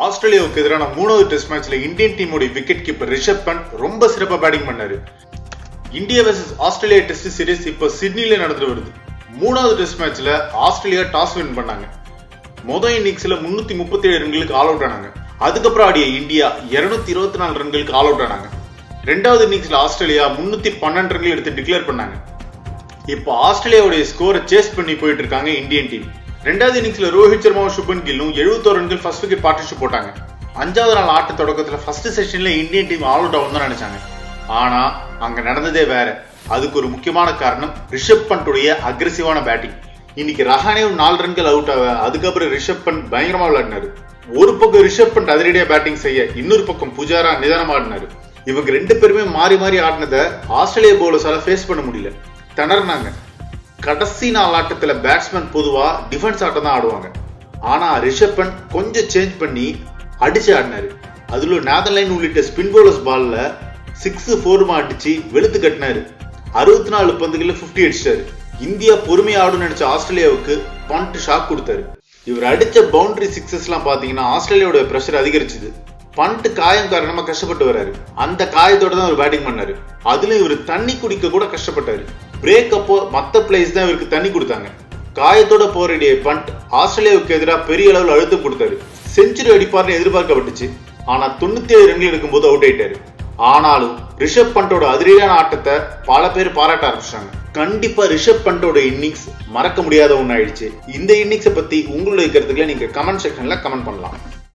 ஆஸ்திரேலியாவுக்கு எதிரான மூணாவது டெஸ்ட் மேட்ச்ல இந்தியன் டீமோட விக்கெட் கீப்பர் ரிஷப் பண்ட் ரொம்ப சிறப்பா பேட்டிங் பண்ணாரு. India versus Australia test series இப்போ சிட்னில நடந்து வருது. மூணாவது டெஸ்ட் மேட்ச்ல ஆஸ்திரேலியா டாஸ் வின் பண்ணாங்க. மொதல் இன்னிங்ஸ்ல முன்னூத்தி முப்பத்தி ஏழு ரன்களுக்கு ஆல் அவுட் ஆனாங்க. அதுக்கப்புறம் ஆடிய இந்தியா இருநூத்தி இருபத்தி நாலு ரன்களுக்கு ஆல் அவுட் ஆனாங்க. ரெண்டாவது இன்னிங்ஸ்ல ஆஸ்திரேலியா முன்னூத்தி பன்னெண்டு ரன்கள் எடுத்து டிக்ளேர் பண்ணாங்க. இப்போ ஆஸ்திரேலியாவுடைய ஸ்கோரை சேஸ் பண்ணி போயிட்டு இருக்காங்க இந்தியன் டீம் ரெண்டாவது இன்னிங்ஸ்ல ரோஹித் சர்மாவும் சுபன் கில்லும் 71 ரன்கள் ஃபர்ஸ்ட் விக்கெட் பார்ட்னர்ஷிப் போட்டாங்க. அஞ்சாவது நாள் ஆட்ட தொடக்கத்துல ஃபர்ஸ்ட் செஷன்ல இந்தியன் டீம் ஆல் அவுட் ஆகும் தான் நினைச்சாங்க. ஆனா அங்க நடந்ததே வேற. அதுக்கு ஒரு முக்கியமான காரணம் ரிஷப் பண்டுடைய அக்ரெசிவான பேட்டிங் இன்னைக்கு ரஹானேவும் நாலு ரன்கள் அவுட் ஆக அதுக்கப்புறம் ரிஷப் பண்ட் பயங்கரமா விளையாடினாரு. ஒரு பக்கம் ரிஷப் பண்ட் அதிரடியா பேட்டிங் செய்ய இன்னொரு பக்கம் புஜாரா நிதானமா ஆடினாரு இவங்க ரெண்டு பேருமே மாறி மாறி ஆடினதை ஆஸ்திரேலிய பவுலர்ஸால ஃபேஸ் பண்ண முடியல. திணறினாங்க. கடைசி நாள் ஆட்டத்துல பேட்ஸ்மேன் பொதுவா டிஃபென்ஸ் ஆட்டம் தான் ஆடுவாங்க. ஆனா ரிஷப் பண்ட் கொஞ்சம் சேஞ்ச் பண்ணி அடிச்சு ஆடினாரு. அதுல நேதர்லைன் உள்ளிட்ட ஸ்பின் போலர்ஸ் பால்ல சிக்ஸ் ஃபோருமா அடிச்சு வெளுத்து கட்டினாரு. அறுபத்தி நாலு பந்துகளில் 50 அடிச்சிட்டாரு. இந்தியா பொறுமையா ஆடும்னு நினைச்ச ஆஸ்திரேலியாவுக்கு பண்ட் ஷாக் கொடுத்தாரு. இவர் அடிச்ச பவுண்டரி சிக்ஸஸ்லாம் பார்த்தீங்கன்னா பாத்தீங்கன்னா ஆஸ்திரேலியாவோட பிரஷர் அதிகரிச்சுது. பண்ட் காயம் காரணமா கஷ்டப்பட்டு வராரு. அந்த காயத்தோட தான் அவர் பேட்டிங் பண்ணாரு. அதுல இவர் தண்ணி குடிக்க கூட கஷ்டப்பட்டாரு. பிரேக் அப்போ மத்த பிளேஸ் தான் இவருக்கு தண்ணி கொடுத்தாங்க. காயத்தோட போராடிய பண்ட் ஆஸ்திரேலியாவுக்கு எதிராக பெரிய அளவில் அழுத்தம் கொடுத்தாரு. செஞ்சுரி அடிப்பார்னு எதிர்பார்க்கப்பட்டுச்சு. ஆனா தொண்ணூத்தி ஏழு ரன்கள் எடுக்கும்போது அவுட் ஆயிட்டாரு. ஆனாலும் ரிஷப் பண்டோட அதிரடியான ஆட்டத்தை பல பேர் பாராட்ட ஆரம்பிச்சாங்க கண்டிப்பா ரிஷப் பண்டோட இன்னிங்ஸ் மறக்க முடியாத ஒண்ணு ஆயிடுச்சு இந்த இன்னிங்ஸை பத்தி உங்களுடைய கருத்துக்களை நீங்க கமெண்ட் செக்ஷன்ல கமெண்ட் பண்ணலாம்.